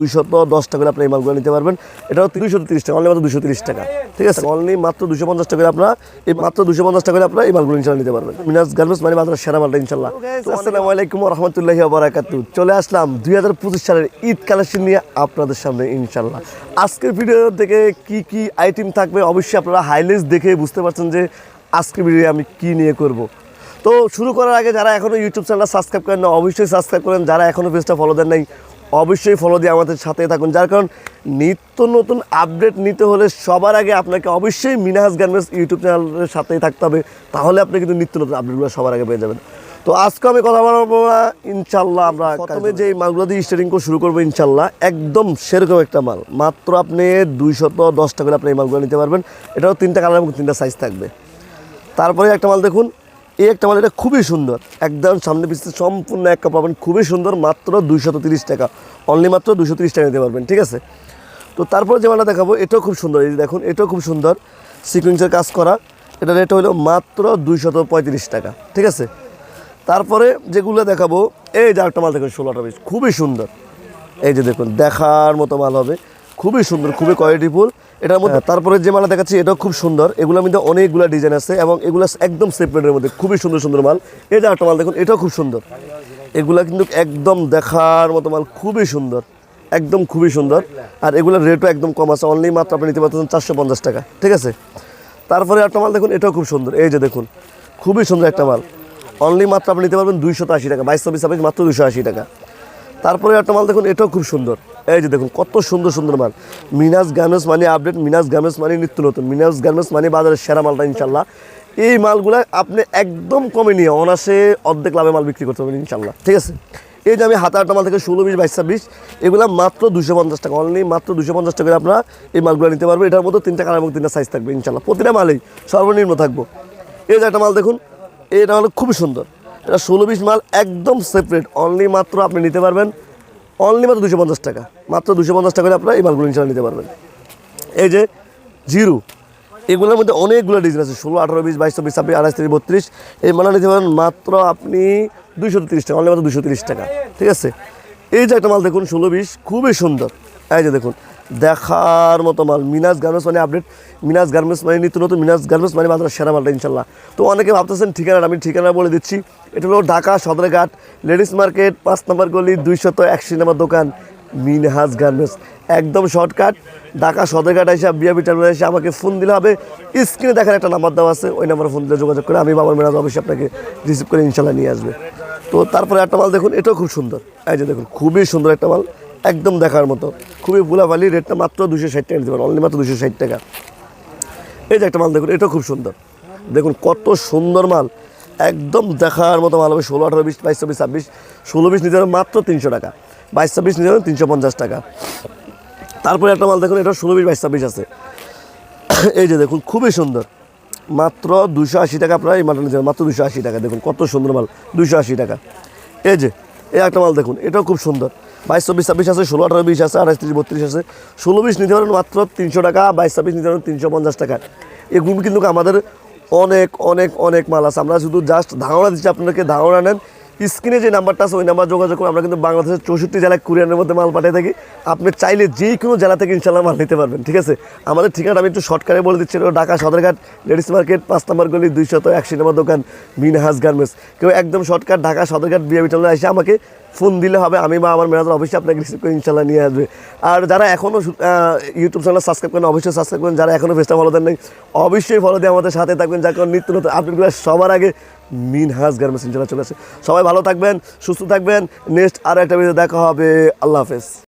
দুইশত দশ টাকা করে আপনার এই মালগুলো নিতে পারবেন। এটাও দুইশো তিরিশ টাকা অনলি মাত্র দুশো তিরিশ টাকা। ঠিক আছে? অনলি মাত্র দুশো পঞ্চাশ টাকা করে আপনার এই মাত্র দুশো পঞ্চাশ টাকা করে আপনার এই মালগুলো ইনশাল্লাহ নিতে পারবেন। মিনাজ গার্মেন্টস মানে মাত্র সেরা মালটা ইনশাল্লাহ আসসালামু আলাইকুম রহমতুল্লাহি বারাকাতু চলে আসলাম দুই হাজার পঁচিশ সালের ঈদ কালেকশন নিয়ে আপনাদের সামনে ইনশাল্লাহ আজকের ভিডিও থেকে কি কি আইটেম থাকবে অবশ্যই আপনারা হাইলাইটস দেখে বুঝতে পারছেন যে আজকের ভিডিও আমি কি নিয়ে করব। তো শুরু করার আগে যারা এখনও ইউটিউব চ্যানেলটা সাবস্ক্রাইব করেন না অবশ্যই সাবস্ক্রাইব করেন। যারা এখনও পেজটা ফলো দেন নাই অবশ্যই ফলো দিয়ে আমাদের সাথে থাকুন। যার কারণ নিত্য নতুন আপডেট নিতে হলে সবার আগে আপনাকে অবশ্যই মিনাহাজ গার্মেন্টস ইউটিউব চ্যানেলের সাথেই থাকতে হবে। তাহলে আপনি কিন্তু নিত্য নতুন আপডেটগুলো সবার আগে পেয়ে যাবেন। তো আজকে আমি কথা বলব না ইনশাল্লাহ আমরা প্রথমে যে মালগুলো দিয়ে স্টার্টিং করে শুরু করব ইনশাল্লাহ একদম সেরকম একটা মাল। মাত্র আপনি দুইশত দশ টাকা করে আপনি এই মালগুলো নিতে পারবেন। এটাও তিনটা কালার এবং তিনটা সাইজ থাকবে। তারপরে একটা মাল দেখুন এই একটা মাল, এটা খুবই সুন্দর। একদম সামনে পিছনে সম্পূর্ণ এক কাপ পাবেন, খুবই সুন্দর, মাত্র দুইশত তিরিশ টাকা। অনলি মাত্র দুশো তিরিশ টাকা নিতে পারবেন, ঠিক আছে? তো তারপরে যে মালটা দেখাবো, এটাও খুব সুন্দর, এই দেখুন, এটাও খুব সুন্দর। সিকুয়েন্সের কাজ করা, এটা রেট হলো মাত্র দুইশত পঁয়ত্রিশ টাকা, ঠিক আছে? তারপরে যেগুলো দেখাবো, এই যে একটা মাল দেখুন, ষোলোটা পিস, খুবই সুন্দর। এই যে দেখুন, দেখার মতো মাল হবে, খুবই সুন্দর, খুবই কোয়ালিটিফুল এটার মধ্যে তারপরে যে মালটা দেখাচ্ছি, এটাও খুব সুন্দর। এগুলোর মধ্যে অনেকগুলো ডিজাইন আছে এবং এগুলো একদম সেপারেটের মধ্যে, খুবই সুন্দর সুন্দর মাল। এই যে একটা মাল দেখুন, এটাও খুব সুন্দর। এগুলা কিন্তু একদম দেখার মতো মাল, খুবই সুন্দর। একদম খুবই সুন্দর। আর এগুলোর রেটও একদম কম আছে অনলি মাত্র আপনি নিতে পারতেন চারশো পঞ্চাশ টাকা, ঠিক আছে? তারপরে একটা মাল দেখুন, এটাও খুব সুন্দর। এই যে দেখুন, খুবই সুন্দর একটা মাল। অনলি মাত্র আপনি নিতে পারবেন দুইশো আশি টাকা, বাইশ চব্বিশ ছাব্বিশ মাত্র দুশো আশি টাকা। তারপরে একটা মাল দেখুন, এটাও খুব সুন্দর। এই যে দেখুন, কত সুন্দর সুন্দর মাল। মিনাস গার্মেন্টস মানে আপডেট, মিনাস গার্মেন্টস মানে নিত্য নতুন। মিনাস গার্মেন্টস মানে বাজারের সেরা মালটা ইনশাল্লাহ এই মালগুলা আপনি একদম কমে নিয়ে অনাসে অর্ধেক লাভে মাল বিক্রি করতে পারবেন ইনশাল্লাহ ঠিক আছে? এই যে আমি হাতে আটটা মাল থেকে ষোলো বিশ, বাইশ, ছাব্বিশ। এগুলো মাত্র দুশো পঞ্চাশ টাকা অনলি মাত্র দুশো পঞ্চাশ টাকা করে আপনারা এই মালগুলো নিতে পারবেন। এটার মধ্যে তিনটা কালার এবং তিনটা সাইজ থাকবে ইনশাল্লাহ প্রতিটা মালেই সর্বনিম্ন থাকব। এই যে একটা মাল দেখুন, এটা হলো খুবই সুন্দর। এটা ষোলো বিশ মাল একদম সেপারেট অনলি মাত্র আপনি নিতে পারবেন অনলি মাত্র দুশো পঞ্চাশ টাকা, মাত্র দুশো পঞ্চাশ টাকা আপনারা এই মালগুলো ইনশাল্লাহ নিতে পারবেন। এই যে জিরো, এগুলোর মধ্যে অনেকগুলো ডিজাইন আছে, ষোলো, আঠারো বিশ বাইশ চব্বিশ ছাব্বিশ, আঠাশ, তিরিশ, বত্রিশ, এই মালা নিতে পারেন মাত্র আপনি দুশো তিরিশ টাকা অনলি মাত্র দুশো তিরিশ টাকা, ঠিক আছে? এই যে একটা মাল দেখুন, ষোলো বিশ খুবই সুন্দর। এই যে দেখুন দেখার মতো মাল। মিনাস গার্মেন্টস মানে আপডেট। মিনাস গার্মেন্টস মানে নিত্য নতুন। মিনাস গার্মেন্টস মানে মাত্র সেরা মালটা, ইনশাল্লাহ। তো অনেকে ভাবতেছেন ঠিকানা আমি ঠিকানা বলে দিচ্ছি। এটা হলো ঢাকা সদরঘাট, লেডিস মার্কেট, পাঁচ নম্বর গলি, দুইশত একশো নম্বর দোকান মিনহাজ গার্মেন্টস। একদম শর্টকাট। ঢাকা সদরঘাট এসে বিয়াবি টার্মিনাল এসে আমাকে ফোন দিলে হবে। স্ক্রিনে দেখার একটা নাম্বার দেওয়া আছে, ওই নাম্বারে ফোন দিলে যোগাযোগ করে আমি বাবার মেরাজ অবশ্যই আপনাকে রিসিভ করে ইনশাল্লাহ নিয়ে আসবে। তো তারপরে একটা মাল দেখুন, এটাও খুব সুন্দর। এই যে দেখুন, খুবই সুন্দর একটা মাল। একদম দেখার মতো। খুবই বুলাফালি রেটটা মাত্র দুশো ষাট টাকা নিতে পারেন অনলি মাত্র দুশো ষাট টাকা। এই যে একটা মাল দেখুন, এটাও খুব সুন্দর। দেখুন কত সুন্দর মাল, একদম দেখার মতো মাল হবে, ষোলো, আঠারো, বিশ, বাইশ, চব্বিশ, ছাব্বিশ, ষোলো, বিশ নিতে মাত্র তিনশো টাকা, বাইশ, ছাব্বিশ নিতে তিনশো পঞ্চাশ টাকা। তারপরে একটা মাল দেখুন এটা ষোলো, বিশ, বাইশ, ছাব্বিশ আছে। এই যে দেখুন, খুবই সুন্দর। মাত্র দুশো আশি টাকা এই মালটা নিতে মাত্র দুশো আশি টাকা, দেখুন কত সুন্দর মাল দুশো আশি টাকা। এই যে এই একটা মাল দেখুন, এটাও খুব সুন্দর। বাইশ, চব্বিশ, ছাব্বিশ আছে, ষোলো, আঠারো, বিশ আছে আঠাশ তিরিশ, বত্রিশ আছে। ষোলো, বিশ নিতে পারেন মাত্র তিনশো টাকা, বাইশ, ছাব্বিশ নিতে পারেন তিনশো পঞ্চাশ টাকা। এগুলো কিন্তু আমাদের অনেক অনেক অনেক মাল আছে। আমরা শুধু জাস্ট ধারণা দিচ্ছি আপনাদেরকে, ধারণা নেন স্ক্রিনে যে নাম্বারটা আছে, ওই নাম্বার যোগাযোগ করে আমরা কিন্তু বাংলাদেশের চৌষট্টি জেলায় কুরিয়ানের মধ্যে মাল পাঠিয়ে থাকি। আপনি চাইলে যে কোনো জেলা থেকে ইনশাল্লাহ মাল নিতে পারবেন, ঠিক আছে? আমাদের ঠিকানা আমি একটু শর্টকাটে বলে দিচ্ছি। ঢাকা সদরঘাট, লেডিস মার্কেট, পাঁচ নম্বর গলি, দুইশত একশো নম্বর দোকান, মিনহাজ গার্মেন্টস। কেউ একদম শর্টকাট ঢাকা সদরঘাট বিয়াবি টাউনে এসে আমাকে ফোন দিলে হবে, আমি বা আমার মেরাজ অবশ্যই আপনাকে রিসিভ করে ইনশাল্লাহ নিয়ে আসবে। আর যারা এখনও ইউটিউব চ্যানেল সাবস্ক্রাইব করেন, অবশ্যই সাবস্ক্রাইব করেন, যারা এখনও ফেসটা ফলো দেন নাই, অবশ্যই ফলো দিয়ে আমাদের সাথে থাকবেন, যার কারণ নিত্য নতুন আপডেটগুলো সবার আগে মিনহাজ গার্মেন্টস ইনশাল্লাহ চলে আসে। সবাই ভালো থাকবেন, সুস্থ থাকবেন নেক্সট আরও একটা ভিডিও দেখা হবে, আল্লাহ হাফেজ।